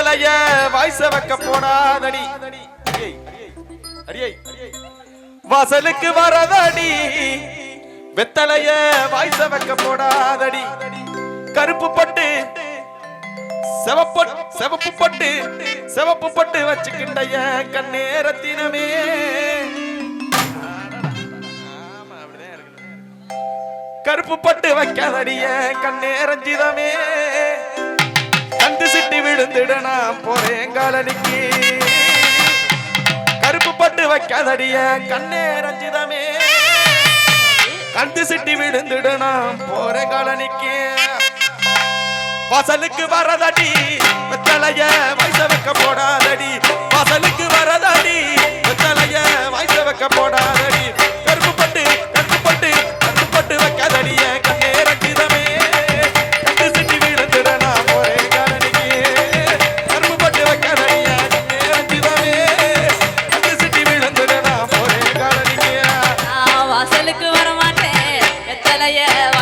வெத்தலைய வாய்ஸ வைக்க போனாதடி. அடியை, வாசலுக்கு வரதடி. வெத்தலைய வாய்ஸ வைக்க போடாதடி கருப்பு பட்டு செவப்பட்டு செவப்பு பட்டு செவப்பு பட்டு வச்சுக்கிண்டைய கண்ணேரத்தினமே. கருப்பு பட்டு வைக்காதடிய கண்ணேரஞ்சிதமே. விழுந்துட நான் போறேன் காலனிக்கு. கருப்பு பட்டு வைக்காதடிய கண்ணேரஞ்சிதமே கண்டு சிட்டி விழுந்துட நான் போறேன் காலனிக்கு. வாசலுக்கு வரதடி தலைய வயச வைக்க போடாதடி. வாசலுக்கு வரதடி தலைய வயச வைக்க போடா வெத்தலைய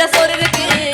கையில சோறு இருக்கு